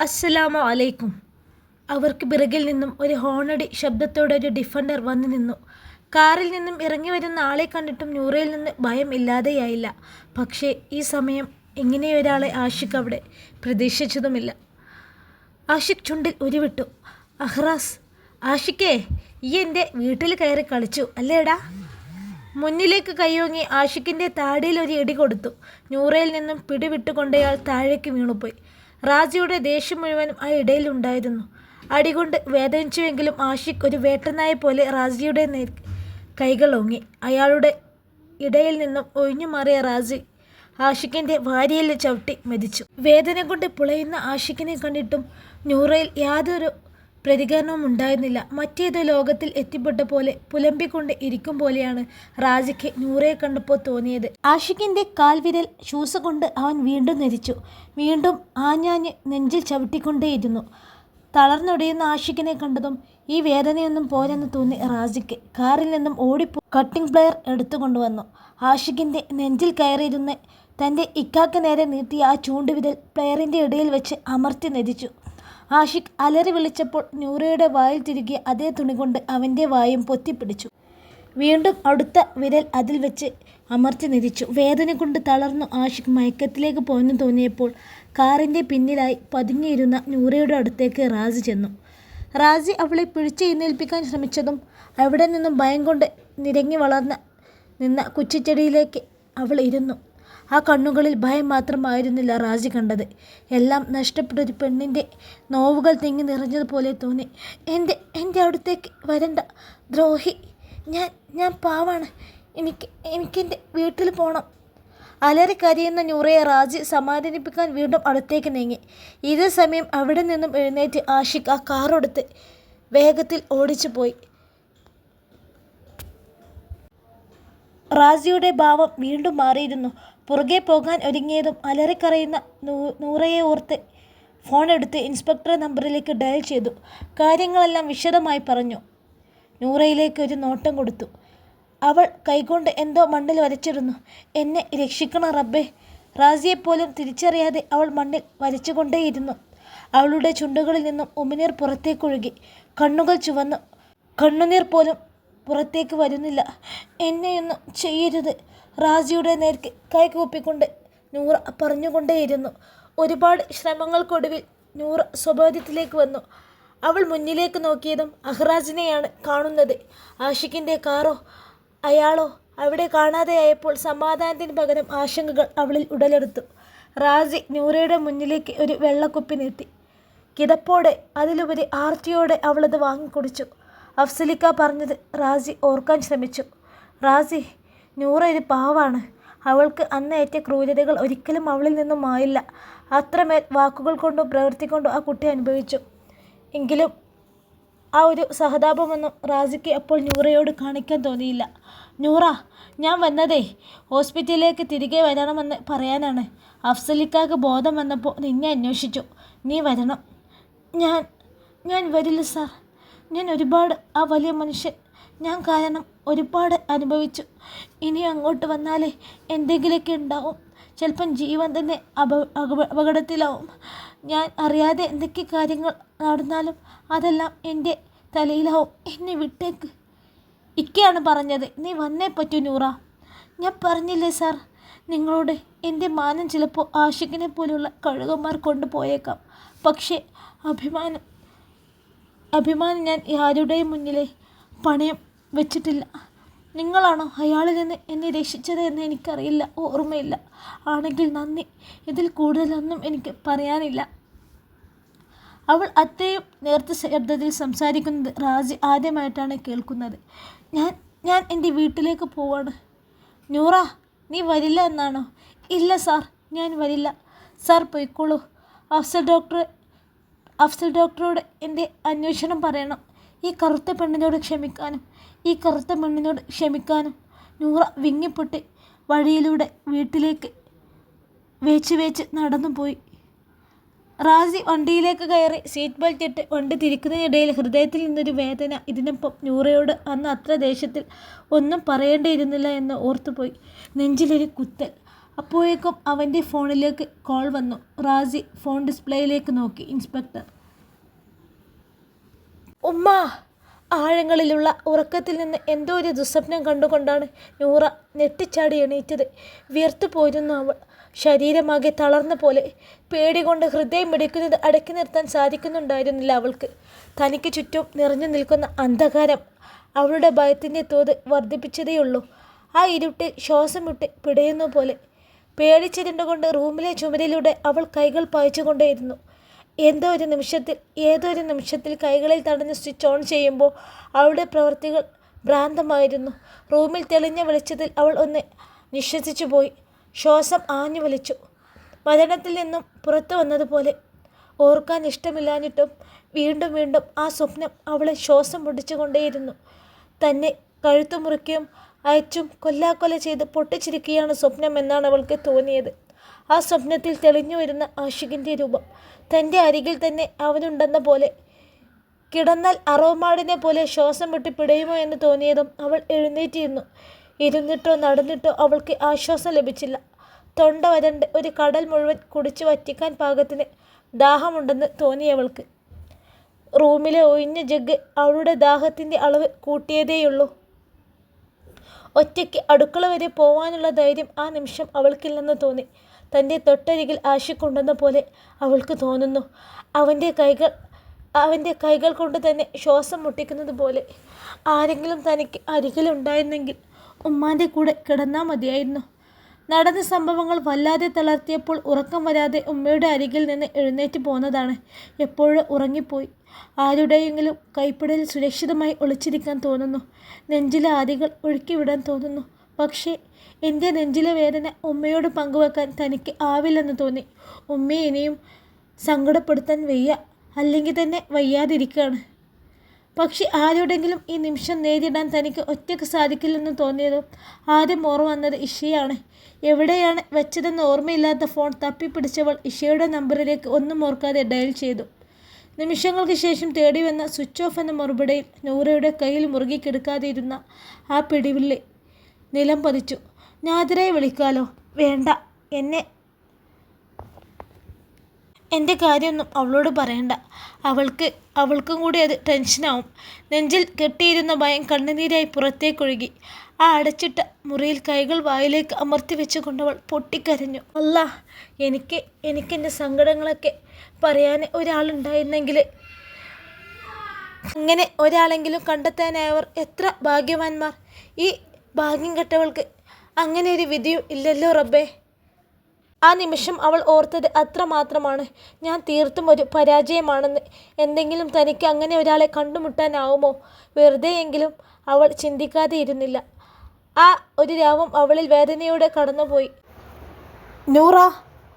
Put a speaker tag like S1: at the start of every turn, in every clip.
S1: അസ്സലാമു അലൈക്കും അവർക്ക് പിറകിൽ നിന്നും ഒരു ഹോണടി ശബ്ദത്തോടെ ഒരു ഡിഫൻഡർ വന്നു നിന്നു. കാറിൽ നിന്നും ഇറങ്ങി വരുന്ന ആളെ കണ്ടിട്ടും നൂറയിൽ നിന്ന് ഭയം ഇല്ലാതെയായില്ല. പക്ഷേ ഈ സമയം എങ്ങനെയൊരാളെ ആഷിഖ് അവിടെ പ്രതീക്ഷിച്ചതുമില്ല. ആഷിഖ് ചുണ്ടിൽ ഉരുവിട്ടു. അഹ്റാസ് ആഷിഖേ ഈ എന്റെ വീട്ടിൽ കയറി കളിച്ചു അല്ലേടാ? മുന്നിലേക്ക് കൈയോങ്ങി ആഷിഖിന്റെ താടിയിൽ ഒരു ഇടി കൊടുത്തു. നൂറയിൽ നിന്നും പിടിവിട്ടുകൊണ്ടയാൾ താഴേക്ക് വീണുപോയി. റാജിയുടെ ദേഷ്യം മുഴുവനും ആ ഇടയിലുണ്ടായിരുന്നു അടികൊണ്ട് വേദനിച്ചുവെങ്കിലും ആഷിഖ് ഒരു വേട്ടനായ പോലെ റാജിയുടെ കൈകൾ ഓങ്ങി. അയാളുടെ ഇടയിൽ നിന്നും ഒഴിഞ്ഞു മാറിയ റാജി ആഷിഖിന്റെ വാരിയിൽ ചവിട്ടി മെതിച്ചു. വേദന കൊണ്ട് പുളയുന്ന ആഷിഖിനെ കണ്ടിട്ടും നൂറയിൽ യാതൊരു പ്രതികരണവും ഉണ്ടായിരുന്നില്ല. മറ്റേതോ ലോകത്തിൽ എത്തിപ്പെട്ട പോലെ പുലമ്പിക്കൊണ്ട് ഇരിക്കും പോലെയാണ് റാജിക്ക് നൂറയെ കണ്ടപ്പോൾ തോന്നിയത്. ആഷിഖിന്റെ കാൽവിരൽ ഷൂസ് കൊണ്ട് അവൻ വീണ്ടും നെരിച്ചു. വീണ്ടും ആഞ്ഞാഞ്ഞ് നെഞ്ചിൽ ചവിട്ടിക്കൊണ്ടേയിരുന്നു. തളർന്നൊടിയുന്ന ആഷിഖിനെ കണ്ടതും ഈ വേദനയൊന്നും പോരെന്ന് തോന്നി റാജിക്ക്. കാറിൽ നിന്നും ഓടിപ്പോ കട്ടിംഗ് പ്ലെയർ എടുത്തുകൊണ്ടുവന്നു ആഷിഖിന്റെ നെഞ്ചിൽ കയറിയിരുന്ന് തന്റെ ഇക്കാക്ക് നേരെ നീട്ടിയ ആ ചൂണ്ടുവിരൽ പ്ലെയറിന്റെ ഇടയിൽ വെച്ച് അമർത്തി നെരിച്ചു. ആഷിഖ് അലറി വിളിച്ചപ്പോൾ നൂറയുടെ വായിൽ തിരികെ അതേ തുണി കൊണ്ട് അവന്റെ വായും പൊത്തിപ്പിടിച്ചു. വീണ്ടും അടുത്ത വിരൽ അതിൽ വെച്ച് അമർത്തി നിരിച്ചു. വേദന കൊണ്ട് തളർന്നു ആഷിഖ് മയക്കത്തിലേക്ക് പോയെന്ന് തോന്നിയപ്പോൾ കാറിന്റെ പിന്നിലായി പതുങ്ങിയിരുന്ന നൂറയുടെ അടുത്തേക്ക് റാജി ചെന്നു. റാജി അവളെ പിഴിച്ച് എഴുന്നേൽപ്പിക്കാൻ ശ്രമിച്ചതും അവിടെ നിന്നും ഭയം കൊണ്ട് നിരങ്ങി വളർന്ന നിന്ന കുച്ചിച്ചെടിയിലേക്ക് അവൾ ഇരുന്നു. ആ കണ്ണുകളിൽ ഭയം മാത്രമായിരുന്നില്ല റാജി കണ്ടത്. എല്ലാം നഷ്ടപ്പെട്ട ഒരു പെണ്ണിന്റെ നോവുകൾ തിങ്ങി നിറഞ്ഞതുപോലെ തോന്നി. എന്റെ എന്റെ അടുത്തേക്ക് വരണ്ട ദ്രോഹി. ഞാൻ ഞാൻ പാവാണ്. എനിക്ക് എനിക്കെന്റെ വീട്ടിൽ പോകണം അലറി കരയുന്ന നൂറയെ റാജി സമാധാനിപ്പിക്കാൻ വീണ്ടും അടുത്തേക്ക് നീങ്ങി. ഇതേ സമയം അവിടെ നിന്നും എഴുന്നേറ്റ് ആഷിഖ് ആ കാറെടുത്ത് വേഗത്തിൽ ഓടിച്ചു പോയി. റാസിയുടെ ഭാവം വീണ്ടും മാറിയിരുന്നു. പുറകെ പോകാൻ ഒരുങ്ങിയതും അലറിക്കറയുന്ന നൂ- നൂറയെ ഓർത്ത് ഫോൺ എടുത്ത് ഇൻസ്പെക്ടർ നമ്പറിലേക്ക് ഡയൽ ചെയ്തു. കാര്യങ്ങളെല്ലാം വിശദമായി പറഞ്ഞു. നൂറയിലേക്ക് ഒരു നോട്ടം കൊടുത്തു. അവൾ കൈകൊണ്ട് എന്തോ മണ്ണിൽ വരച്ചിരുന്നു. എന്നെ രക്ഷിക്കണം റബ്ബേ. റാസിയെപ്പോലും തിരിച്ചറിയാതെ അവൾ മണ്ണിൽ വരച്ചുകൊണ്ടേയിരുന്നു. അവളുടെ ചുണ്ടുകളിൽ നിന്നും ഉമിനീർ പുറത്തേക്കൊഴുകി കണ്ണുകൾ ചുവന്നു. കണ്ണുനീർ പോലും പുറത്തേക്ക് വരുന്നില്ല. എന്നെയൊന്നും ചെയ്യരുത്. റാജിയുടെ നേർക്ക് കൈകൂപ്പിക്കൊണ്ട് നൂറ പറഞ്ഞുകൊണ്ടേയിരുന്നു. ഒരുപാട് ശ്രമങ്ങൾക്കൊടുവിൽ നൂറ സ്വബോധത്തിലേക്ക് വന്നു. അവൾ മുന്നിലേക്ക് നോക്കിയതും അഹ്റാജിനെയാണ് കാണുന്നത്. ആഷിഖിന്റെ കാറോ അയാളോ അവിടെ കാണാതെയായപ്പോൾ സമാധാനത്തിന് പകരം ആശങ്കകൾ അവളിൽ ഉടലെടുത്തു. റാജി നൂറയുടെ മുന്നിലേക്ക് ഒരു വെള്ളക്കുപ്പി നീട്ടി. കിതപ്പോടെ അതിലുപരി ആർത്തിയോടെ അവളത് വാങ്ങിക്കുടിച്ചു. അഫ്സലിക്ക പറഞ്ഞത് റാജി ഓർക്കാൻ ശ്രമിച്ചു. റാജി നൂറ ഒരു പാവാണ്. അവൾക്ക് അന്ന് ഏറ്റ ക്രൂരതകൾ ഒരിക്കലും അവളിൽ നിന്നും മായില്ല. അത്രമേൽ വാക്കുകൾ കൊണ്ടും പ്രവൃത്തി കൊണ്ടും ആ കുട്ടി അനുഭവിച്ചു. എങ്കിലും ആ ഒരു സഹതാപമൊന്നും റാസിക്ക് അപ്പോൾ നൂറയോട് കാണിക്കാൻ തോന്നിയില്ല. നൂറ ഞാൻ വന്നതേ. ഹോസ്പിറ്റലിലേക്ക് തിരികെ വരണമെന്ന് പറയാനാണ്. അഫ്സലിക്കാക്ക് ബോധം വന്നപ്പോൾ നിന്നെ അന്വേഷിച്ചു. നീ വരണം. ഞാൻ ഞാൻ വരില്ല സാർ. ഞാൻ ഒരുപാട് ആ വലിയ മനുഷ്യൻ ഞാൻ കാരണം ഒരുപാട് അനുഭവിച്ചു. ഇനി അങ്ങോട്ട് വന്നാലേ എന്തെങ്കിലുമൊക്കെ ഉണ്ടാവും. ചിലപ്പം ജീവൻ തന്നെ അപ അപ- അപകടത്തിലാവും. ഞാൻ അറിയാതെ എന്തൊക്കെ കാര്യങ്ങൾ നടന്നാലും അതെല്ലാം എന്റെ തലയിലാവും. എന്നെ വിട്ടേക്ക്. ഇക്കയാണ് പറഞ്ഞത്. നീ വന്നേ പറ്റൂ നൂറ. ഞാൻ പറഞ്ഞില്ലേ സാർ? നിങ്ങളോട് എന്റെ മാനം ചിലപ്പോൾ ആഷിഖിനെ പോലുള്ള കഴുകന്മാർ കൊണ്ടുപോയേക്കാം. പക്ഷേ അഭിമാനം അഭിമാനം ഞാൻ ആരുടെയും മുന്നിലെ പണയം വെച്ചിട്ടില്ല. നിങ്ങളാണോ അയാളിൽ നിന്ന് എന്നെ രക്ഷിച്ചത് എന്ന് എനിക്കറിയില്ല. ഓർമ്മയില്ല. ആണെങ്കിൽ നന്ദി. ഇതിൽ കൂടുതലൊന്നും എനിക്ക് പറയാനില്ല. അവൾ അത്രയും നേർത്ത ശബ്ദത്തിൽ സംസാരിക്കുന്നത് റാജി ആദ്യമായിട്ടാണ് കേൾക്കുന്നത്. ഞാൻ ഞാൻ എന്റെ വീട്ടിലേക്ക് പോവാണ്. നൂറ നീ വരില്ല എന്നാണോ? ഇല്ല സാർ. ഞാൻ വരില്ല. സാർ പോയിക്കോളൂ. അഫ്സൽ ഡോക്ടർ അഫ്സൽ ഡോക്ടറോട് എന്റെ അന്വേഷണം പറയണം. ഈ കറുത്ത പെണ്ണിനോട് ക്ഷമിക്കാനും. ഈ കറുത്ത പെണ്ണിനോട് ക്ഷമിക്കാനും നൂറ വിങ്ങിപ്പൊട്ടി വഴിയിലൂടെ വീട്ടിലേക്ക് വേച്ച് വേച്ച് നടന്നുപോയി റാസി വണ്ടിയിലേക്ക് കയറി സീറ്റ് ബെൽറ്റ് ഇട്ട് വണ്ടി തിരിക്കുന്നതിനിടയിൽ ഹൃദയത്തിൽ നിന്നൊരു വേദന. ഇതിനൊപ്പം നൂറയോട് അന്ന് അത്ര ദേഷ്യത്തിൽ ഒന്നും പറയേണ്ടിയിരുന്നില്ല എന്ന് ഓർത്തുപോയി. നെഞ്ചിലൊരു കുത്തൽ. അപ്പോഴേക്കും അവന്റെ ഫോണിലേക്ക് കോൾ വന്നു. റാസി ഫോൺ ഡിസ്പ്ലേയിലേക്ക് നോക്കി. ഇൻസ്പെക്ടർ. ഉമ്മ! ആഴങ്ങളിലുള്ള ഉറക്കത്തിൽ നിന്ന് എന്തോ ഒരു ദുസ്വപ്നം കണ്ടുകൊണ്ടാണ് നൂറ ഞെട്ടിച്ചാടി എണീറ്റത്. വിയർത്തു പോയിരുന്നു അവൾ. ശരീരമാകെ തളർന്ന പോലെ പേടി കൊണ്ട് ഹൃദയം മിടിക്കുന്നത് അടക്കി നിർത്താൻ സാധിക്കുന്നുണ്ടായിരുന്നില്ല അവൾക്ക്. തനിക്ക് ചുറ്റും നിറഞ്ഞു നിൽക്കുന്ന അന്ധകാരം അവളുടെ ഭയത്തിന്റെ തോത് വർദ്ധിപ്പിച്ചതേയുള്ളൂ. ആ ഇരുട്ട് ശ്വാസം വിട്ട് പിടയുന്ന പോലെ പേടിച്ചിരുണ്ടുകൊണ്ട് റൂമിലെ ചുമരിലൂടെ അവൾ കൈകൾ പായിച്ചുകൊണ്ടേയിരുന്നു. എന്തോ ഒരു നിമിഷത്തിൽ ഏതോ ഒരു നിമിഷത്തിൽ കൈകളിൽ തടഞ്ഞ് സ്വിച്ച് ഓൺ ചെയ്യുമ്പോൾ അവളുടെ പ്രവൃത്തികൾ ഭ്രാന്തമായിരുന്നു. റൂമിൽ തെളിഞ്ഞ വെളിച്ചത്തിൽ അവൾ ഒന്ന് നിശ്വസിച്ചു പോയി. ശ്വാസം ആഞ്ഞു വലിച്ചു. മരണത്തിൽ നിന്നും പുറത്തു വന്നതുപോലെ. ഓർക്കാൻ ഇഷ്ടമില്ലാഞ്ഞിട്ടും വീണ്ടും വീണ്ടും ആ സ്വപ്നം അവളെ ശ്വാസം മുടിച്ചുകൊണ്ടേയിരുന്നു. തന്നെ കഴുത്തു മുറിക്കുകയും അയച്ചും കൊല്ലാക്കൊല ചെയ്ത് പൊട്ടിച്ചിരിക്കുകയാണ് സ്വപ്നം എന്നാണ് അവൾക്ക് തോന്നിയത്. ആ സ്വപ്നത്തിൽ തെളിഞ്ഞു വരുന്ന ആഷിഖിന്റെ രൂപം. തന്റെ അരികിൽ തന്നെ അവനുണ്ടെന്ന പോലെ കിടന്നാൽ അറവുമാടിനെ പോലെ ശ്വാസം വിട്ട് പിടയുമോ എന്ന് തോന്നിയതും അവൾ എഴുന്നേറ്റിരുന്നു. ഇരുന്നിട്ടോ നടന്നിട്ടോ അവൾക്ക് ആശ്വാസം ലഭിച്ചില്ല. തൊണ്ട വരണ്ട് ഒരു കടൽ മുഴുവൻ കുടിച്ചു വറ്റിക്കാൻ പാകത്തിന് ദാഹമുണ്ടെന്ന് തോന്നിയവൾക്ക്. റൂമിലെ ഒഴിഞ്ഞ ജഗ് അവളുടെ ദാഹത്തിന്റെ അളവ് കൂട്ടിയതേയുള്ളൂ. ഒറ്റയ്ക്ക് അടുക്കള വരെ പോവാനുള്ള ധൈര്യം ആ നിമിഷം അവൾക്കില്ലെന്ന് തോന്നി. തന്റെ തൊട്ടരികിൽ ആശിക്കൊണ്ടെന്ന പോലെ അവൾക്ക് തോന്നുന്നു. അവന്റെ കൈകൾ അവന്റെ കൈകൾ കൊണ്ട് തന്നെ ശ്വാസം മുട്ടിക്കുന്നത് പോലെ. ആരെങ്കിലും തനിക്ക് അരികിലുണ്ടായിരുന്നെങ്കിൽ ഉമ്മാന്റെ കൂടെ കിടന്നാൽ മതിയായിരുന്നു. നടന്ന സംഭവങ്ങൾ വല്ലാതെ തളർത്തിയപ്പോൾ ഉറക്കം വരാതെ ഉമ്മയുടെ അരികിൽ നിന്ന് എഴുന്നേറ്റ് പോന്നതാണ്. എപ്പോഴും ഉറങ്ങിപ്പോയി. ആരുടെയെങ്കിലും കൈപ്പിടയിൽ സുരക്ഷിതമായി ഒളിച്ചിരിക്കാൻ തോന്നുന്നു. നെഞ്ചിലെ ആദികൾ ഒഴുക്കിവിടാൻ തോന്നുന്നു. പക്ഷേ എന്റെ നെഞ്ചിലെ വേദന ഉമ്മയോട് പങ്കുവെക്കാൻ തനിക്ക് ആവില്ലെന്ന് തോന്നി. ഉമ്മയെ ഇനിയും സങ്കടപ്പെടുത്താൻ വയ്യ അല്ലെങ്കിൽ തന്നെ വയ്യാതിരിക്കുകയാണ് പക്ഷെ ആരോടെങ്കിലും ഈ നിമിഷം നേരിടാൻ തനിക്ക് ഒറ്റയ്ക്ക് സാധിക്കില്ലെന്ന് തോന്നിയതും ആദ്യം ഓർമ്മ വന്നത് ഇഷയാണ്. എവിടെയാണ് വെച്ചതെന്ന് ഓർമ്മയില്ലാത്ത ഫോൺ തപ്പിപ്പിടിച്ചവൾ ഇഷയുടെ നമ്പറിലേക്ക് ഒന്നും ഓർക്കാതെ ഡയൽ ചെയ്തു. നിമിഷങ്ങൾക്ക് ശേഷം തേടി വന്ന സ്വിച്ച് ഓഫ് എന്ന മറുപടിയിൽ നൂറയുടെ കയ്യിൽ മുറുകി ഇരുന്ന ആ പിടിവിള്ളി നിലം പതിച്ചു. നാദിറയെ വിളിക്കാലോ. വേണ്ട. എന്നെ എന്റെ കാര്യമൊന്നും അവളോട് പറയണ്ട. അവൾക്ക് അവൾക്കും കൂടി അത് ടെൻഷനാവും. നെഞ്ചിൽ കെട്ടിയിരുന്ന ഭയം കണ്ണുനീരായി പുറത്തേക്കൊഴുകി. ആ അടച്ചിട്ട മുറിയിൽ കൈകൾ വായിലേക്ക് അമർത്തി വെച്ചുകൊണ്ടവൾ പൊട്ടിക്കരഞ്ഞു. അല്ല എനിക്ക് എനിക്കെന്റെ സങ്കടങ്ങളൊക്കെ പറയാൻ ഒരാളുണ്ടായിരുന്നെങ്കിൽ അങ്ങനെ ഒരാളെങ്കിലും കണ്ടെത്താനായവർ എത്ര ഭാഗ്യവാന്മാർ. ഈ ഭാഗ്യം കെട്ടവൾക്ക് അങ്ങനെ ഒരു വിധിയും ഇല്ലല്ലോ റബ്ബേ. ആ നിമിഷം അവൾ ഓർത്തത് അത്രമാത്രമാണ് ഞാൻ തീർത്തും ഒരു പരാജയമാണെന്ന്. എന്തെങ്കിലും തനിക്ക് അങ്ങനെ ഒരാളെ കണ്ടുമുട്ടാനാവുമോ? വെറുതെയെങ്കിലും അവൾ ചിന്തിക്കാതെ ഇരുന്നില്ല. ആ ഒരു രാവും അവളിൽ വേദനയോടെ കടന്നുപോയി. നൂറ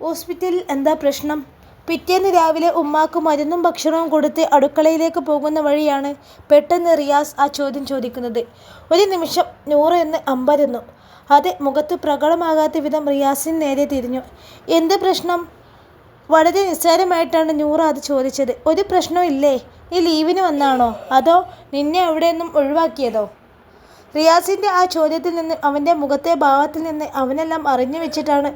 S1: ഹോസ്പിറ്റലിൽ എന്താ പ്രശ്നം? പിറ്റേന്ന് രാവിലെ ഉമ്മാക്ക് മരുന്നും ഭക്ഷണവും കൊടുത്ത് അടുക്കളയിലേക്ക് പോകുന്ന വഴിയാണ് പെട്ടെന്ന് റിയാസ് ആ ചോദ്യം ചോദിക്കുന്നത്. ഒരു നിമിഷം നൂറ എന്ന് അമ്പരന്നു. അത് മുഖത്ത് പ്രകടമാകാത്ത വിധം റിയാസിന് നേരെ തിരിഞ്ഞു. എന്ത് പ്രശ്നം? വളരെ നിസ്സാരമായിട്ടാണ് നൂറ അത് ചോദിച്ചത്. ഒരു പ്രശ്നവും ഇല്ലേ? നീ ലീവിന് വന്നാണോ? അതോ നിന്നെ അവിടെ നിന്നും ഒഴിവാക്കിയതോ? റിയാസിന്റെ ആ ചോദ്യത്തിൽ നിന്ന് അവന്റെ മുഖത്തെ ഭാവത്തിൽ നിന്ന് അവനെല്ലാം അറിഞ്ഞു വെച്ചിട്ടാണ്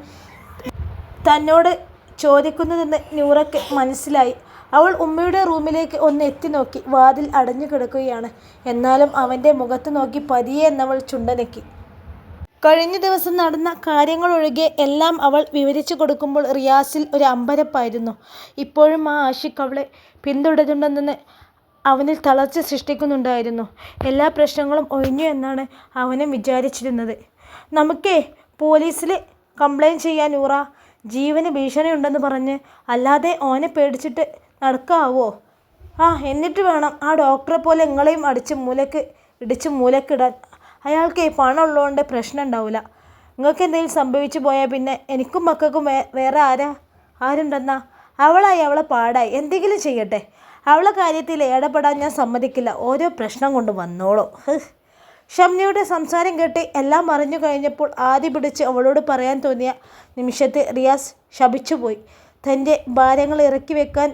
S1: തന്നോട് ചോദിക്കുന്നതെന്ന് നൂറയ്ക്ക് മനസ്സിലായി. അവൾ ഉമ്മയുടെ റൂമിലേക്ക് ഒന്ന് എത്തി നോക്കി. വാതിൽ അടഞ്ഞു കിടക്കുകയാണ്. എന്നാലും അവന്റെ മുഖത്ത് നോക്കി പതിയെ എന്നവൾ ചുണ്ടനക്കി. കഴിഞ്ഞ ദിവസം നടന്ന കാര്യങ്ങളൊഴികെ എല്ലാം അവൾ വിവരിച്ചു കൊടുക്കുമ്പോൾ റിയാസിൽ ഒരു അമ്പരപ്പായിരുന്നു. ഇപ്പോഴും ആ ആഷിഖ് അവളെ പിന്തുടരുന്നുണ്ടെന്ന് അവനിൽ തളർച്ച സൃഷ്ടിക്കുന്നുണ്ടായിരുന്നു. എല്ലാ പ്രശ്നങ്ങളും ഒഴിഞ്ഞു എന്നാണ് അവനും വിചാരിച്ചിരുന്നത്. നമുക്കേ പോലീസിൽ കംപ്ലൈന്റ് ചെയ്യാൻ ഊറ. ജീവന് ഭീഷണിയുണ്ടെന്ന് പറഞ്ഞ് അല്ലാതെ ഓനെ പേടിച്ചിട്ട് നടക്കാവോ? ആ എന്നിട്ട് വേണം ആ ഡോക്ടറെ പോലെ നിങ്ങളെയും അടിച്ച് മൂലക്ക് ഇടിച്ച് മൂലക്കിടാൻ. അയാൾക്ക് പണം ഉള്ളതുകൊണ്ട് പ്രശ്നം ഉണ്ടാവില്ല നിങ്ങൾക്ക് എന്തെങ്കിലും സംഭവിച്ചു പോയാൽ പിന്നെ എനിക്കും മക്കൾക്കും വേറെ ആരാ? ആരുണ്ടെന്നാ? അവളായി അവളെ പാടായി. എന്തെങ്കിലും ചെയ്യട്ടെ. അവളെ കാര്യത്തിൽ ഇടപെടാൻ ഞാൻ സമ്മതിക്കില്ല. ഓരോ പ്രശ്നം കൊണ്ട് വന്നോളൂ. ഷംനയുടെ സംസാരം കേട്ട് എല്ലാം അറിഞ്ഞു കഴിഞ്ഞപ്പോൾ ആദ്യ പിടിച്ച് അവളോട് പറയാൻ തോന്നിയ നിമിഷത്തെ റിയാസ് ശപിച്ചുപോയി. തന്റെ ഭാരങ്ങൾ ഇറക്കി വെക്കാൻ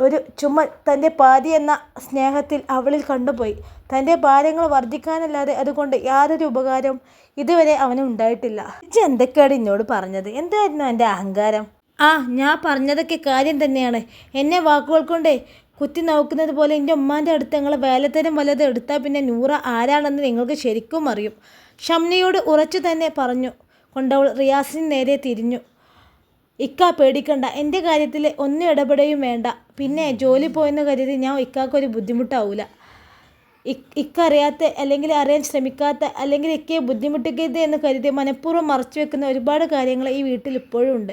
S1: ഒരു ചുമ തന്റെ പാതി എന്ന സ്നേഹത്തിൽ അവളിൽ കണ്ടുപോയി. തന്റെ ഭാരങ്ങൾ വർദ്ധിക്കാനല്ലാതെ അതുകൊണ്ട് യാതൊരു ഉപകാരം ഇതുവരെ അവന് ഉണ്ടായിട്ടില്ല. ഇജ്ജ് എന്തൊക്കെയാണ് എന്നോട് പറഞ്ഞത്? എന്തായിരുന്നു എന്റെ അഹങ്കാരം? ആ ഞാൻ പറഞ്ഞതൊക്കെ കാര്യം തന്നെയാണ്. എന്നെ വാക്കുകൾ കൊണ്ട് കുത്തി നോക്കുന്നത് പോലെ എന്റെ ഉമ്മാന്റെ അടുത്ത് ഞങ്ങൾ വേലത്തരം വല്ലതും എടുത്താൽ പിന്നെ നൂറ ആരാണെന്ന് നിങ്ങൾക്ക് ശരിക്കും അറിയും. ഷംനയോട് ഉറച്ചു തന്നെ പറഞ്ഞു കൊണ്ടവൾ റിയാസിന് നേരെ തിരിഞ്ഞു. ഇക്ക പേടിക്കണ്ട എന്റെ കാര്യത്തിൽ ഒന്നും ഇടപെടുകയും വേണ്ട. പിന്നെ ജോലി പോയെന്ന് കരുതി ഞാൻ ഇക്കാക്കൊരു ബുദ്ധിമുട്ടാവില്ല ഇക്ക അറിയാത്ത അല്ലെങ്കിൽ അറിയാൻ ശ്രമിക്കാത്ത അല്ലെങ്കിൽ ഇക്കയെ ബുദ്ധിമുട്ടിക്കരുത് എന്ന് കരുതി മനഃപൂർവം മറച്ചു വെക്കുന്ന ഒരുപാട് കാര്യങ്ങൾ ഈ വീട്ടിൽ ഇപ്പോഴും ഉണ്ട്.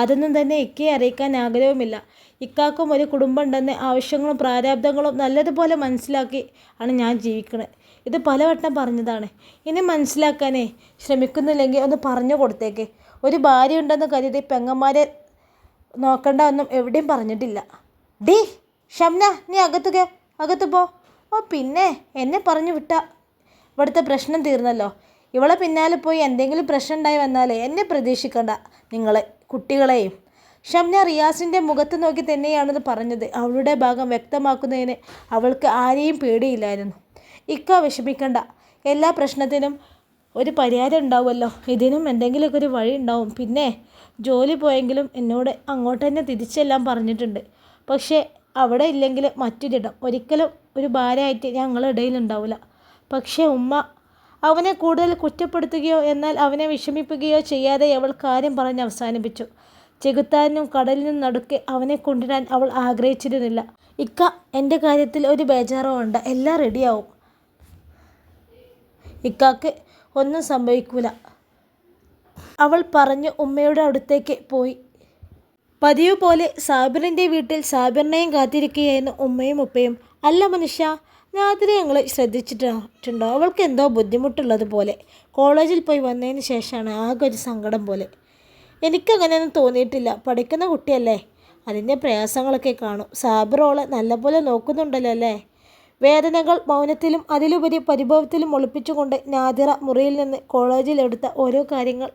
S1: അതൊന്നും തന്നെ ഇക്കയെ അറിയിക്കാൻ ആഗ്രഹവുമില്ല. ഇക്കാക്കും ഒരു കുടുംബം ഉണ്ടെന്ന് ആവശ്യങ്ങളും പ്രാരാബ്ദങ്ങളും നല്ലതുപോലെ മനസ്സിലാക്കി ആണ് ഞാൻ ജീവിക്കുന്നത് ഇത് പലവട്ടം പറഞ്ഞതാണ്. ഇനി മനസ്സിലാക്കാനേ ശ്രമിക്കുന്നില്ലെങ്കിൽ ഒന്ന് പറഞ്ഞു കൊടുത്തേക്ക്. ഒരു ഭാര്യ ഉണ്ടെന്ന് കരുതി പെങ്ങന്മാരെ നോക്കണ്ട ഒന്നും എവിടെയും പറഞ്ഞിട്ടില്ല. ഡി ഷംന നീ അകത്തുക അകത്ത് പോ. ഓ പിന്നെ എന്നെ പറഞ്ഞു വിട്ട. ഇവിടുത്തെ പ്രശ്നം തീർന്നല്ലോ. ഇവളെ പിന്നാലെ പോയി എന്തെങ്കിലും പ്രശ്നം ഉണ്ടായി വന്നാലേ എന്നെ പ്രതീക്ഷിക്കണ്ട നിങ്ങളെ കുട്ടികളെയും. ഷംന റിയാസിന്റെ മുഖത്ത് നോക്കി തന്നെയാണെന്ന് പറഞ്ഞത്. അവളുടെ ഭാഗം വ്യക്തമാക്കുന്നതിന് അവൾക്ക് ആരെയും പേടിയില്ലായിരുന്നു. ഇക്ക വിഷമിക്കണ്ട. എല്ലാ പ്രശ്നത്തിനും ഒരു പരിഹാരം ഉണ്ടാവുമല്ലോ. ഇതിനും എന്തെങ്കിലുമൊക്കെ ഒരു വഴി ഉണ്ടാവും. പിന്നെ ജോലി പോയെങ്കിലും എന്നോട് അങ്ങോട്ട് തന്നെ തിരിച്ചെല്ലാം പറഞ്ഞിട്ടുണ്ട്. പക്ഷേ അവിടെ ഇല്ലെങ്കിൽ മറ്റൊരിടം. ഒരിക്കലും ഒരു ഭാരമായിട്ട് ഞങ്ങളുടെ ഇടയിൽ ഉണ്ടാവില്ല. പക്ഷേ ഉമ്മ അവനെ കൂടുതൽ കുറ്റപ്പെടുത്തുകയോ എന്നാൽ അവനെ വിഷമിപ്പിക്കുകയോ ചെയ്യാതെ അവൾ കാര്യം പറഞ്ഞ് അവസാനിപ്പിച്ചു. ചെകുത്താനും കടലിനും നടുക്കെ അവനെ കൊണ്ടുവരാൻ അവൾ ആഗ്രഹിച്ചിരുന്നില്ല. ഇക്ക എന്റെ കാര്യത്തിൽ ഒരു ബേജാറോ ഉണ്ട് എല്ലാം റെഡിയാവും. ഇക്കാക്ക് ഒന്നും സംഭവിക്കൂല. അവൾ പറഞ്ഞു ഉമ്മയുടെ അടുത്തേക്ക് പോയി. പതിവ് പോലെ സാബിറിന്റെ വീട്ടിൽ സാബിറിനെയും കാത്തിരിക്കുകയായിരുന്നു ഉമ്മയും ഉപ്പയും. അല്ല മനുഷ്യ രാത്രി ഞങ്ങൾ ശ്രദ്ധിച്ചിട്ടുണ്ടോ? അവൾക്ക് എന്തോ ബുദ്ധിമുട്ടുള്ളത് പോലെ. കോളേജിൽ പോയി വന്നതിന് ശേഷമാണ് ആകെ ഒരു സങ്കടം പോലെ. എനിക്കങ്ങനെയൊന്നും തോന്നിയിട്ടില്ല. പഠിക്കുന്ന കുട്ടിയല്ലേ? അതിന്റെ പ്രയാസങ്ങളൊക്കെ കാണും. സാബിറോളെ നല്ലപോലെ നോക്കുന്നുണ്ടല്ലോ അല്ലേ? വേദനകൾ മൗനത്തിലും അതിലുപരി പരിഭവത്തിലും ഒളിപ്പിച്ചുകൊണ്ട് നാദിറ മുറിയിൽ നിന്ന് കോളേജിലെടുത്ത ഓരോ കാര്യങ്ങൾ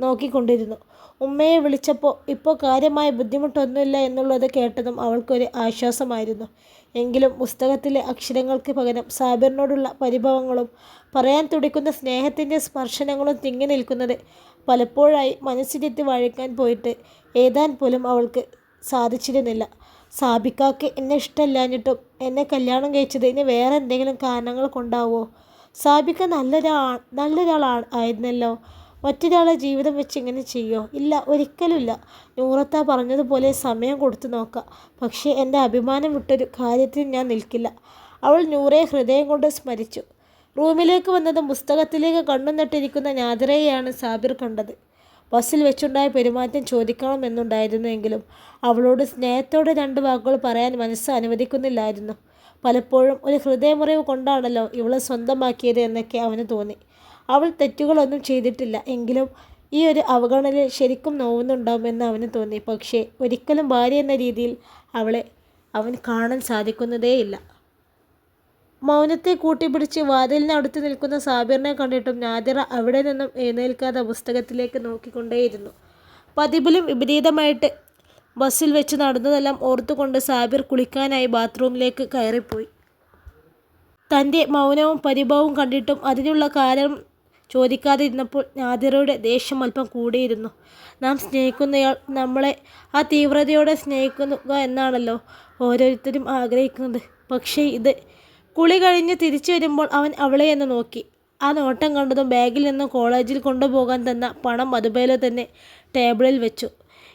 S1: നോക്കിക്കൊണ്ടിരുന്നു. ഉമ്മയെ വിളിച്ചപ്പോൾ ഇപ്പോൾ കാര്യമായ ബുദ്ധിമുട്ടൊന്നുമില്ല എന്നുള്ളത് കേട്ടതും അവൾക്കൊരു ആശ്വാസമായിരുന്നു. എങ്കിലും പുസ്തകത്തിലെ അക്ഷരങ്ങൾക്ക് പകരം സാബിറിനോടുള്ള പരിഭവങ്ങളും പറയാൻ തുടിക്കുന്ന സ്നേഹത്തിന്റെ സ്പർശനങ്ങളും തിങ്ങി നിൽക്കുന്നത് പലപ്പോഴായി മനസ്സിലെത്തി വഴിക്കാൻ പോയിട്ട് എഴുതാൻ പോലും അവൾക്ക് സാധിച്ചിരുന്നില്ല. സാബിക്കാക്ക് എന്നെ ഇഷ്ടമല്ലാഞ്ഞിട്ടും എന്നെ കല്യാണം കഴിച്ചത് ഇനി വേറെ എന്തെങ്കിലും കാരണങ്ങൾ കൊണ്ടാവോ? സാബിക്ക നല്ലൊരാ നല്ലൊരാളാണ് ആയിരുന്നല്ലോ. മറ്റൊരാളെ ജീവിതം വെച്ച് ഇങ്ങനെ ചെയ്യോ? ഇല്ല ഒരിക്കലുമില്ല. നൂറത്ത പറഞ്ഞതുപോലെ സമയം കൊടുത്തു നോക്കാം. പക്ഷേ എന്റെ അഭിമാനം വിട്ടൊരു കാര്യത്തിൽ ഞാൻ നിൽക്കില്ല. അവൾ നൂറെ ഹൃദയം കൊണ്ട് സ്മരിച്ചു. റൂമിലേക്ക് വന്നതും പുസ്തകത്തിലേക്ക് കണ്ണു നട്ടിരിക്കുന്ന ഞാതിരയെയാണ് സാബിർ കണ്ടത്. ബസ്സിൽ വെച്ചുണ്ടായ പെരുമാറ്റം ചോദിക്കണമെന്നുണ്ടായിരുന്നുവെങ്കിലും അവളോട് സ്നേഹത്തോടെ രണ്ട് വാക്കുകൾ പറയാൻ മനസ്സ് അനുവദിക്കുന്നില്ലായിരുന്നു. പലപ്പോഴും ഒരു ഹൃദയമുറിവ് കൊണ്ടാണല്ലോ ഇവളെ സ്വന്തമാക്കിയത് എന്നൊക്കെ അവന് തോന്നി. അവൾ തെറ്റുകളൊന്നും ചെയ്തിട്ടില്ല. എങ്കിലും ഈ ഒരു അവഗണനയിൽ ശരിക്കും നോവുന്നുണ്ടാവുമെന്ന് അവന് തോന്നി. പക്ഷേ ഒരിക്കലും ഭാര്യ എന്ന രീതിയിൽ അവളെ അവൻ കാണാൻ സാധിക്കുന്നതേയില്ല. മൗനത്തെ കൂട്ടിപ്പിടിച്ച് വാതിലിനടുത്ത് നിൽക്കുന്ന സാബിറിനെ കണ്ടിട്ടും നാദിറ അവിടെ നിന്നും എഴുന്നേൽക്കാതെ പുസ്തകത്തിലേക്ക് നോക്കിക്കൊണ്ടേയിരുന്നു. പതിവിലും വിപരീതമായിട്ട് ബസ്സിൽ വെച്ച് നടന്നതെല്ലാം ഓർത്തുകൊണ്ട് സാബിർ കുളിക്കാനായി ബാത്റൂമിലേക്ക് കയറിപ്പോയി. തന്റെ മൗനവും പരിഭവവും കണ്ടിട്ടും അതിനുള്ള കാരണം ചോദിക്കാതെ ഇരുന്നപ്പോൾ നാദിറയുടെ ദേഷ്യം അല്പം കൂടിയിരുന്നു. നാം സ്നേഹിക്കുന്നയാൾ നമ്മളെ ആ തീവ്രതയോടെ സ്നേഹിക്കുക എന്നാണല്ലോ ഓരോരുത്തരും ആഗ്രഹിക്കുന്നത്. പക്ഷേ ഇത് കുളി കഴിഞ്ഞ് തിരിച്ചു വരുമ്പോൾ അവൻ അവളെ എന്ന് നോക്കി. ആ നോട്ടം കണ്ടതും ബാഗിൽ നിന്ന് കോളേജിൽ കൊണ്ടുപോകാൻ തന്ന പണം അതുപോലെ തന്നെ ടേബിളിൽ വെച്ചു.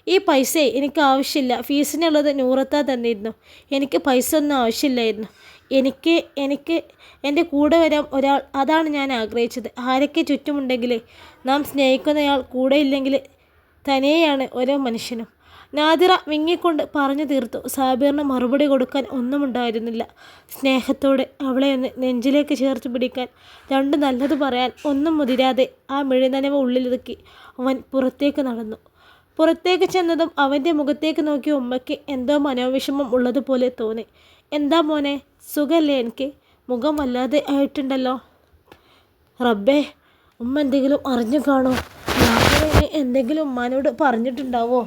S1: ഈ പൈസ എനിക്ക് ആവശ്യമില്ല. ഫീസിനുള്ളത് നൂറത്താ തന്നിരുന്നു. എനിക്ക് പൈസ ഒന്നും ആവശ്യമില്ലായിരുന്നു. എനിക്ക് എനിക്ക് എന്റെ കൂടെ വരാൻ ഒരാൾ അതാണ് ഞാൻ ആഗ്രഹിച്ചത്. ആരൊക്കെ ചുറ്റുമുണ്ടെങ്കിൽ നാം സ്നേഹിക്കുന്നയാൾ കൂടെ ഇല്ലെങ്കിൽ തനിയെയാണ് ഓരോ മനുഷ്യനും. നാദിറ വിങ്ങിക്കൊണ്ട് പറഞ്ഞു തീർത്തു. സാബിറിന് മറുപടി കൊടുക്കാൻ ഒന്നുമുണ്ടായിരുന്നില്ല. സ്നേഹത്തോടെ അവളെ ഒന്ന് നെഞ്ചിലേക്ക് ചേർത്ത് പിടിക്കാൻ രണ്ട് നല്ലത് പറയാൻ ഒന്നും മുതിരാതെ ആ മിഴിനനവ് ഉള്ളിലൊതുക്കി അവൻ പുറത്തേക്ക് നടന്നു. പുറത്തേക്ക് ചെന്നതും അവന്റെ മുഖത്തേക്ക് നോക്കിയ ഉമ്മയ്ക്ക് എന്തോ മനോവിഷമം ഉള്ളതുപോലെ തോന്നി. എന്താ മോനെ സുഖമല്ലേ എനിക്ക്? മുഖം വല്ലാതെ ആയിട്ടുണ്ടല്ലോ. റബ്ബേ ഉമ്മ എന്തെങ്കിലും അറിഞ്ഞു കാണോ? എന്തെങ്കിലും ഉമ്മാനോട് പറഞ്ഞിട്ടുണ്ടാവോ?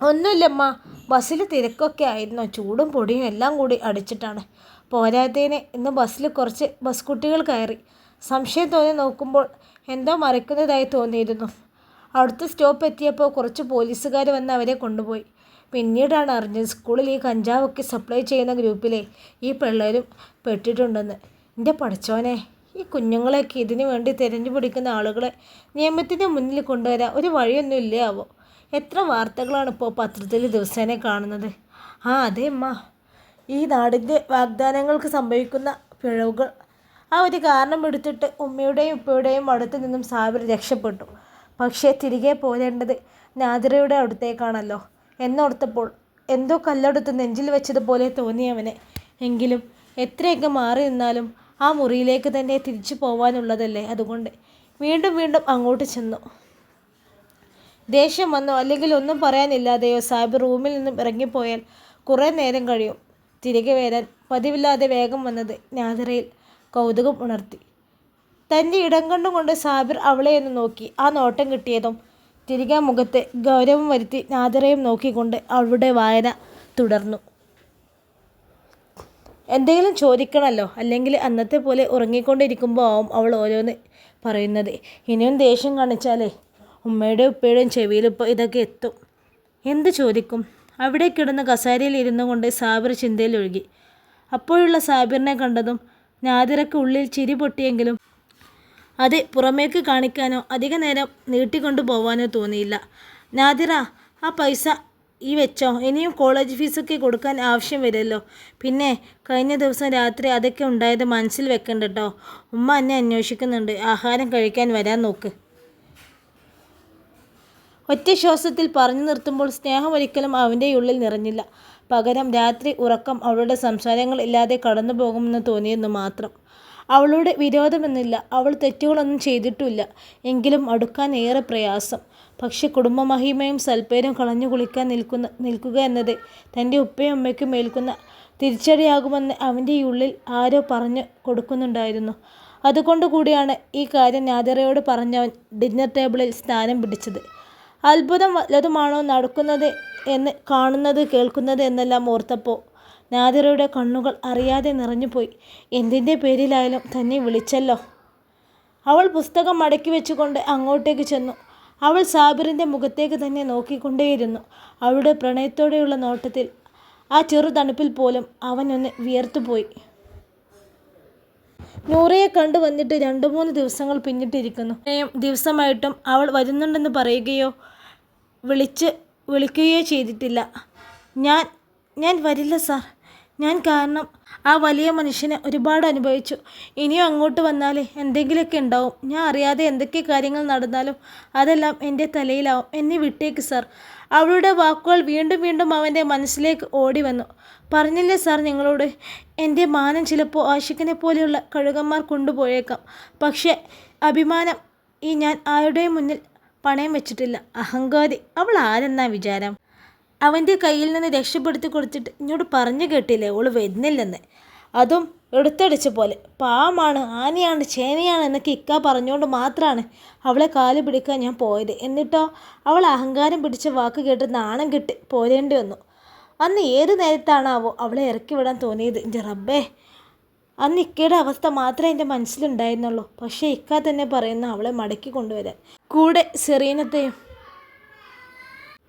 S1: ഒന്നുമില്ലമ്മ. ബസ്സിൽ തിരക്കൊക്കെ ആയിരുന്നു. ചൂടും പൊടിയും എല്ലാം കൂടി അടിച്ചിട്ടാണ്. പോരാത്തതിന് ഇന്ന് ബസ്സിൽ കുറച്ച് ബസ് കുട്ടികൾ കയറി. സംശയം തോന്നി നോക്കുമ്പോൾ എന്തോ മറിക്കുന്നതായി തോന്നിയിരുന്നു. അടുത്ത സ്റ്റോപ്പ് എത്തിയപ്പോൾ കുറച്ച് പോലീസുകാർ വന്ന് അവരെ കൊണ്ടുപോയി. പിന്നീടാണ് അറിഞ്ഞത് സ്കൂളിൽ ഈ കഞ്ചാവൊക്കെ സപ്ലൈ ചെയ്യുന്ന ഗ്രൂപ്പിലെ ഈ പിള്ളേരും പെട്ടിട്ടുണ്ടെന്ന്. എന്റെ പഠിച്ചോനെ ഈ കുഞ്ഞുങ്ങളെയൊക്കെ ഇതിനു വേണ്ടി തിരഞ്ഞു പിടിക്കുന്ന ആളുകളെ നിയമത്തിന്റെ മുന്നിൽ കൊണ്ടുവരാൻ ഒരു വഴിയൊന്നും ഇല്ലേ ആവോ? എത്ര വാർത്തകളാണ് ഇപ്പോൾ പത്രത്തിൽ ദിവസേന കാണുന്നത്? ആ അതെ അമ്മ ഈ നാടിന്റെ വാഗ്ദാനങ്ങൾക്ക് സംഭവിക്കുന്ന പിഴവുകൾ. ആ ഒരു കാരണം എടുത്തിട്ട് ഉമ്മയുടെയും ഉപ്പയുടെയും അടുത്ത് നിന്നും സാബിർ രക്ഷപ്പെട്ടു. പക്ഷേ തിരികെ പോരേണ്ടത് നാദിറയുടെ അടുത്തേക്കാണല്ലോ. എന്നോർത്തപ്പോൾ എന്തോ കല്ലെടുത്ത് നെഞ്ചിൽ വെച്ചതുപോലെ തോന്നിയവനെ എങ്കിലും എത്രയൊക്കെ മാറി നിന്നാലും ആ മുറിയിലേക്ക് തന്നെ തിരിച്ചു പോവാനുള്ളതല്ലേ അതുകൊണ്ട് വീണ്ടും വീണ്ടും അങ്ങോട്ട് ചെന്നു. ദേഷ്യം വന്നോ? അല്ലെങ്കിൽ ഒന്നും പറയാനില്ലാതെയോ സാഹിബ് റൂമിൽ നിന്നും ഇറങ്ങിപ്പോയാൽ കുറേ നേരം കഴിയും. തിരികെ വരാൻ പതിവില്ലാതെ വേഗം വന്നത് നാദിറയിൽ കൗതുകം ഉണർത്തി. തന്റെ ഇടം കണ്ടുകൊണ്ട് സാബിർ അവളെ ഒന്ന് നോക്കി. ആ നോട്ടം കിട്ടിയതും തിരികെ മുഖത്തെ ഗൗരവം വരുത്തി നാദിറയും നോക്കിക്കൊണ്ട് അവളുടെ വായന തുടർന്നു. എന്തെങ്കിലും ചോദിക്കണമല്ലോ അല്ലെങ്കിൽ അന്നത്തെ പോലെ ഉറങ്ങിക്കൊണ്ടിരിക്കുമ്പോൾ ആവും അവൾ ഓരോന്ന് പറയുന്നത്. ഇനിയും ദേഷ്യം കാണിച്ചാലേ ഉമ്മയുടെ ഉപ്പയുടെയും ചെവിയിൽ ഇപ്പോൾ ഇതൊക്കെ എത്തും. എന്ത് ചോദിക്കും? അവിടെ കിടന്ന കസാരയിൽ ഇരുന്നു കൊണ്ട് സാബിർ ചിന്തയിൽ ഒഴുകി. അപ്പോഴുള്ള സാബിറിനെ കണ്ടതും നാദിറക്ക് ഉള്ളിൽ ചിരി പൊട്ടിയെങ്കിലും അത് പുറമേക്ക് കാണിക്കാനോ അധിക നേരം നീട്ടിക്കൊണ്ടു പോവാനോ തോന്നിയില്ല. നാദിറ ആ പൈസ ഈ വെച്ചോ? ഇനിയും കോളേജ് ഫീസൊക്കെ കൊടുക്കാൻ ആവശ്യം വരുമല്ലോ. പിന്നെ കഴിഞ്ഞ ദിവസം രാത്രി അതൊക്കെ ഉണ്ടായത് മനസ്സിൽ വെക്കണ്ട കേട്ടോ ഉമ്മ എന്നെ അന്വേഷിക്കുന്നുണ്ട്. ആഹാരം കഴിക്കാൻ വരാൻ നോക്ക്. ഒറ്റ ശ്വാസത്തിൽ പറഞ്ഞു നിർത്തുമ്പോൾ സ്നേഹം ഒരിക്കലും അവന്റെ ഉള്ളിൽ നിറഞ്ഞില്ല. പകരം രാത്രി ഉറക്കം അവളുടെ സംസാരങ്ങൾ ഇല്ലാതെ കടന്നു പോകുമെന്ന് തോന്നിയെന്ന് മാത്രം. അവളുടെ വിരോധമെന്നില്ല അവൾ തെറ്റുകളൊന്നും ചെയ്തിട്ടുമില്ല. എങ്കിലും അടുക്കാൻ ഏറെ പ്രയാസം. പക്ഷെ കുടുംബമഹിമയും സൽപ്പേരും കളഞ്ഞു കുളിക്കാൻ നിൽക്കുന്ന നിൽക്കുക എന്നത് തന്റെ ഉപ്പയും അമ്മയ്ക്കും ഏൽക്കുന്ന തിരിച്ചടിയാകുമെന്ന് അവന്റെ ഉള്ളിൽ ആരോ പറഞ്ഞു കൊടുക്കുന്നുണ്ടായിരുന്നു. അതുകൊണ്ടുകൂടിയാണ് ഈ കാര്യം നാദിറയോട് പറഞ്ഞവൻ ഡിന്നർ ടേബിളിൽ സ്ഥാനം പിടിച്ചത്. അത്ഭുതം വല്ലതുമാണോ നടക്കുന്നത് എന്ന് കാണുന്നത് കേൾക്കുന്നത് എന്നെല്ലാം ഓർത്തപ്പോൾ നാദിറയുടെ കണ്ണുകൾ അറിയാതെ നിറഞ്ഞുപോയി. എന്തിന്റെ പേരിലായാലും തന്നെ വിളിച്ചല്ലോ. അവൾ പുസ്തകം മടക്കി വെച്ചുകൊണ്ട് അങ്ങോട്ടേക്ക് ചെന്നു. അവൾ സാബിറിന്റെ മുഖത്തേക്ക് തന്നെ നോക്കിക്കൊണ്ടേയിരുന്നു. അവളുടെ പ്രണയത്തോടെയുള്ള നോട്ടത്തിൽ ആ ചെറു തണുപ്പിൽ പോലും അവനൊന്ന് വിയർത്തുപോയി. നൂറയെ കണ്ടു വന്നിട്ട് രണ്ട് മൂന്ന് ദിവസങ്ങൾ പിന്നിട്ടിരിക്കുന്നു. ദിവസമായിട്ടും അവൾ വരുന്നുണ്ടെന്ന് പറയുകയോ വിളിച്ച് വിളിക്കുകയോ ചെയ്തിട്ടില്ല. ഞാൻ ഞാൻ വരില്ല സാർ. ഞാൻ കാരണം ആ വലിയ മനുഷ്യനെ ഒരുപാട് അനുഭവിച്ചു. ഇനിയും അങ്ങോട്ട് വന്നാലേ എന്തെങ്കിലുമൊക്കെ ഉണ്ടാവും. ഞാൻ അറിയാതെ എന്തൊക്കെ കാര്യങ്ങൾ നടന്നാലും അതെല്ലാം എന്റെ തലയിലാവും. എന്നെ വിട്ടേക്ക് സാർ. അവളുടെ വാക്കുകൾ വീണ്ടും വീണ്ടും അവന്റെ മനസ്സിലേക്ക് ഓടി വന്നു. പറഞ്ഞില്ലേ സാർ നിങ്ങളോട്? എന്റെ മാനം ചിലപ്പോൾ ആശിക്കനെ പോലെയുള്ള കഴുകന്മാർ കൊണ്ടുപോയേക്കാം. പക്ഷേ അഭിമാനം ഈ ഞാൻ ആരുടെയും മുന്നിൽ പണയം വെച്ചിട്ടില്ല? അഹങ്കാരി. അവൾ ആരെന്നാ വിചാരം? അവന്റെ കയ്യിൽ നിന്ന് രക്ഷപ്പെടുത്തി കൊടുത്തിട്ട് ഇങ്ങോട്ട് പറഞ്ഞു കേട്ടില്ലേ ഓൾ വരുന്നില്ലെന്ന് അതും എടുത്തടിച്ച പോലെ പാവമാണ് ആനയാണ് ചേനയാണ് എന്നൊക്കെ ഇക്ക പറഞ്ഞുകൊണ്ട് മാത്രമാണ് അവളെ കാൽ പിടിക്കാൻ ഞാൻ പോയത്. എന്നിട്ടോ അവൾ അഹങ്കാരം പിടിച്ച വാക്ക് കേട്ട് നാണം കിട്ടി പോരേണ്ടി വന്നു. അന്ന് ഏത് നേരത്താണാവോ അവളെ ഇറക്കി വിടാൻ തോന്നിയത്. എന്റെ റബ്ബേ അന്ന് ഇക്കയുടെ അവസ്ഥ മാത്രമേ എന്റെ മനസ്സിലുണ്ടായിരുന്നുള്ളൂ. പക്ഷേ ഇക്ക തന്നെ പറയുന്ന അവളെ മടക്കി കൊണ്ടുവരാൻ. കൂടെ സെറീനത്തെയും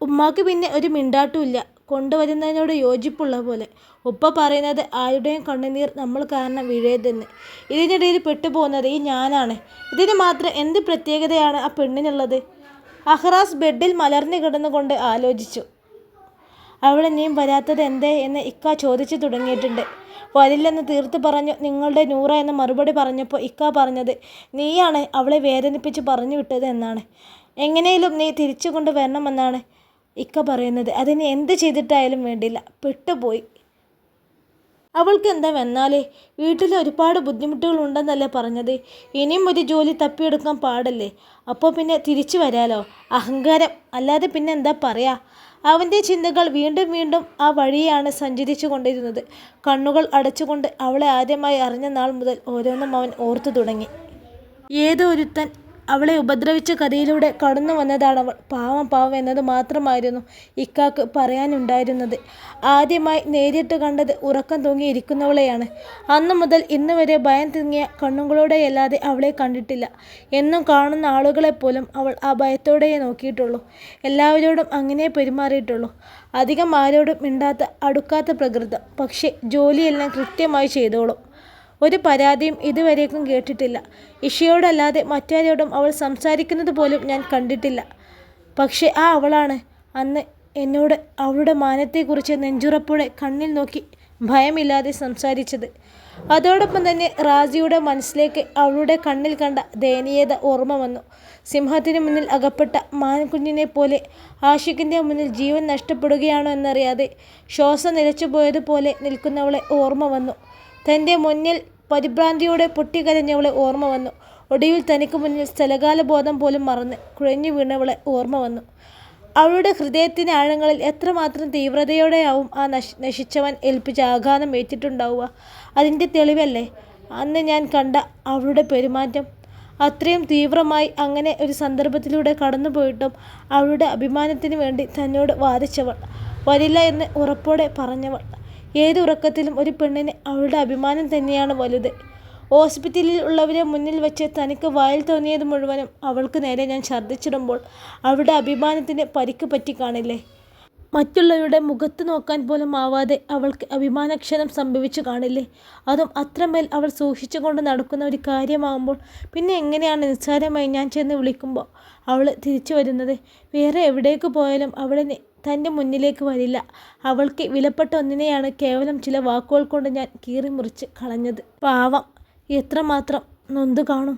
S1: ഉമ്മാക്ക് പിന്നെ ഒരു മിണ്ടാട്ടുമില്ല കൊണ്ടുവരുന്നതിനോട് യോജിപ്പുള്ള പോലെ. ഉപ്പ പറയുന്നത് ആരുടെയും കണ്ണുനീർ നമ്മൾ കാരണം വീഴരുതെന്ന്. ഇതിനിടയിൽ പെട്ടുപോകുന്നത് ഈ ഞാനാണ്. ഇതിന് മാത്രം എന്ത് പ്രത്യേകതയാണ് ആ പെണ്ണിനുള്ളത്? അഹ്റാസ് ബെഡിൽ മലർന്നു കിടന്നുകൊണ്ട് ആലോചിച്ചു. അവളെന്നെയും വരാത്തത് എന്തേ? എന്ന് ഇക്ക ചോദിച്ചു തുടങ്ങിയിട്ടുണ്ട്. വരില്ലെന്ന് തീർത്ത് പറഞ്ഞു. നിങ്ങളുടെ നൂറ എന്ന് മറുപടി പറഞ്ഞപ്പോൾ ഇക്ക പറഞ്ഞത് നീയാണ് അവളെ വേദനിപ്പിച്ച് പറഞ്ഞു വിട്ടത് എന്നാണ്. എങ്ങനെയും നീ തിരിച്ചു കൊണ്ട് വരണമെന്നാണ് ഇക്ക പറയുന്നത് അതിന് എന്ത് ചെയ്തിട്ടായാലും വേണ്ടില്ല പെട്ടുപോയി. അവൾക്ക് എന്താ വന്നാലേ? വീട്ടിൽ ഒരുപാട് ബുദ്ധിമുട്ടുകൾ ഉണ്ടെന്നല്ലേ പറഞ്ഞത്. ഇനിയും ഒരു ജോലി തപ്പിയെടുക്കാൻ പാടല്ലേ? അപ്പോൾ പിന്നെ തിരിച്ചു വരാലോ? അഹങ്കാരം. അല്ലാതെ പിന്നെ എന്താ പറയാ? അവന്റെ ചിന്തകൾ വീണ്ടും വീണ്ടും ആ വഴിയാണ് സഞ്ചരിച്ചു കൊണ്ടിരുന്നത്. കണ്ണുകൾ അടച്ചുകൊണ്ട് അവളെ ആദ്യമായി അറിഞ്ഞ നാൾ മുതൽ ഓരോന്നും അവൻ ഓർത്തു തുടങ്ങി. ഏതോ ഒരുത്തൻ അവളെ ഉപദ്രവിച്ച കഥയിലൂടെ കടന്നു വന്നതാണ് അവൾ പാവം പാവം എന്നത് മാത്രമായിരുന്നു ഇക്കാക്ക് പറയാനുണ്ടായിരുന്നത്. ആദ്യമായി നേരിട്ട് കണ്ടത് ഉറക്കം തൂങ്ങിയിരിക്കുന്നവളെയാണ് അന്നു മുതൽ ഇന്ന് വരെ ഭയം തിങ്ങിയ കണ്ണുകളോടെയല്ലാതെ അവളെ കണ്ടിട്ടില്ല. എന്നും കാണുന്ന ആളുകളെപ്പോലും അവൾ ആ ഭയത്തോടെയേ നോക്കിയിട്ടുള്ളൂ. എല്ലാവരോടും അങ്ങനെ പെരുമാറിയിട്ടുള്ളൂ. അധികം ആരോടും മിണ്ടാത്ത അടുക്കാത്ത പ്രകൃതം. പക്ഷേ ജോലിയെല്ലാം കൃത്യമായി ചെയ്തോളും. ഒരു പരാതിയും ഇതുവരേക്കും കേട്ടിട്ടില്ല. ഇഷയോടല്ലാതെ മറ്റാരോടും അവൾ സംസാരിക്കുന്നത് പോലും ഞാൻ കണ്ടിട്ടില്ല. പക്ഷേ ആ അവളാണ് അന്ന് എന്നോട് അവളുടെ മാനത്തെക്കുറിച്ച് നെഞ്ചുറപ്പോടെ കണ്ണിൽ നോക്കി ഭയമില്ലാതെ സംസാരിച്ചത്. അതോടൊപ്പം തന്നെ റാസിയുടെ മനസ്സിലേക്ക് അവളുടെ കണ്ണിൽ കണ്ട ദയനീയത ഓർമ്മ വന്നു. സിംഹത്തിന് മുന്നിൽ അകപ്പെട്ട മാൻകുഞ്ഞിനെ പോലെ ആഷിഖിന്റെ മുന്നിൽ ജീവൻ നഷ്ടപ്പെടുകയാണോ എന്നറിയാതെ ശ്വാസം നിലച്ചുപോയതുപോലെ നിൽക്കുന്നവളെ ഓർമ്മ വന്നു. തന്റെ മുന്നിൽ പരിഭ്രാന്തിയോടെ പൊട്ടിക്കരഞ്ഞവളെ ഓർമ്മ വന്നു. ഒടുവിൽ തനിക്ക് മുന്നിൽ സ്ഥലകാല ബോധം പോലും മറന്ന് കുഴഞ്ഞു വീണവളെ ഓർമ്മ വന്നു. അവളുടെ ഹൃദയത്തിന്റെ ആഴങ്ങളിൽ എത്രമാത്രം തീവ്രതയോടെയാവും ആ നശിച്ചവൻ ഏൽപ്പിച്ച ആഘാതം ഏറ്റിട്ടുണ്ടാവുക. അതിന്റെ തെളിവല്ലേ അന്ന് ഞാൻ കണ്ട അവളുടെ പെരുമാറ്റം. അത്രയും തീവ്രമായി അങ്ങനെ ഒരു സന്ദർഭത്തിലൂടെ കടന്നുപോയിട്ടും അവളുടെ അഭിമാനത്തിന് വേണ്ടി തന്നോട് വാദിച്ചവൾ. വരില്ല എന്ന് ഉറപ്പോടെ പറഞ്ഞവൾ. ഏത് ഉറക്കത്തിലും ഒരു പെണ്ണിന് അവളുടെ അഭിമാനം തന്നെയാണ് വലുത്. ഹോസ്പിറ്റലിൽ ഉള്ളവരെ മുന്നിൽ വെച്ച് തനിക്ക് വായിൽ തോന്നിയത് മുഴുവനും അവൾക്ക് നേരെ ഞാൻ ഛർദ്ദിച്ചിടുമ്പോൾ അവളുടെ അഭിമാനത്തിന് പരിക്ക് പറ്റി കാണില്ലേ മറ്റുള്ളവരുടെ മുഖത്ത് നോക്കാൻ പോലും ആവാതെ അവൾക്ക് അഭിമാനക്ഷരം സംഭവിച്ചു കാണില്ലേ. അതും അത്രമേൽ അവൾ സൂക്ഷിച്ചുകൊണ്ട് നടക്കുന്ന ഒരു കാര്യമാകുമ്പോൾ പിന്നെ എങ്ങനെയാണ് നിസ്സാരമായി ഞാൻ ചെന്ന് വിളിക്കുമ്പോൾ അവൾ തിരിച്ചു വരുന്നത്. വേറെ എവിടേക്ക് പോയാലും അവൾ തന്റെ മുന്നിലേക്ക് വരില്ല. അവൾക്ക് വിലപ്പെട്ട ഒന്നിനെയാണ് കേവലം ചില വാക്കുകൾ കൊണ്ട് ഞാൻ കീറി മുറിച്ച് കളഞ്ഞത്. പാവം എത്രമാത്രം നൊന്തു കാണും.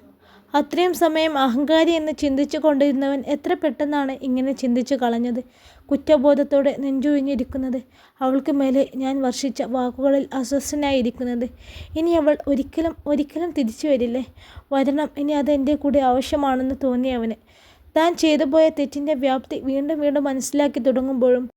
S1: അത്രയും സമയം അഹങ്കാരി എന്ന് ചിന്തിച്ചു കൊണ്ടിരുന്നവൻ എത്ര പെട്ടെന്നാണ് ഇങ്ങനെ ചിന്തിച്ചു കളഞ്ഞത്. കുറ്റബോധത്തോടെ നെഞ്ചുഴിഞ്ഞിരിക്കുന്നത് അവൾക്ക് മേലെ ഞാൻ വർഷിച്ച വാക്കുകളിൽ അസ്വസ്ഥനായിരിക്കുന്നത് ഇനി അവൾ ഒരിക്കലും ഒരിക്കലും തിരിച്ചു വരില്ലേ. വരണം ഇനി അത് എന്റെ കൂടെ ആവശ്യമാണെന്ന് തോന്നി അവന്. താൻ ചെയ്തു പോയ തെറ്റിന്റെ വ്യാപ്തി വീണ്ടും വീണ്ടും മനസ്സിലാക്കി തുടങ്ങുമ്പോഴും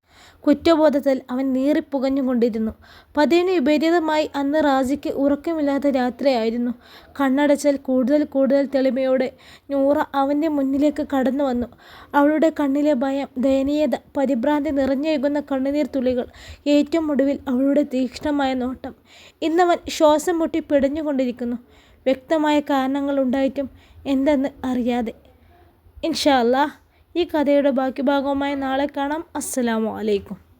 S1: കുറ്റബോധത്തിൽ അവൻ നീറിപ്പുകഞ്ഞുകൊണ്ടിരുന്നു. പതിവിന് വിപരീതമായി അന്ന് റാസിക്ക് ഉറക്കമില്ലാത്ത രാത്രിയായിരുന്നു. കണ്ണടച്ചാൽ കൂടുതൽ കൂടുതൽ തെളിമയോടെ നൂറ അവന്റെ മുന്നിലേക്ക് കടന്നു വന്നു. അവളുടെ കണ്ണിലെ ഭയം, ദയനീയത, പരിഭ്രാന്തി നിറഞ്ഞൊഴുകുന്ന കണ്ണുനീർ തുള്ളികൾ, ഏറ്റവും ഒടുവിൽ അവളുടെ തീക്ഷ്ണമായ നോട്ടം. ഇന്നവൻ ശ്വാസം മുട്ടി പിടഞ്ഞുകൊണ്ടിരിക്കുന്നു. വ്യക്തമായ കാരണങ്ങൾ ഉണ്ടായിട്ടും എന്തെന്ന് അറിയാതെ. ഇൻഷാ ഈ കഥയുടെ ബാക്കി ഭാഗവുമായി നാളെ കാണാം. അസ്സലാമു അലൈക്കും.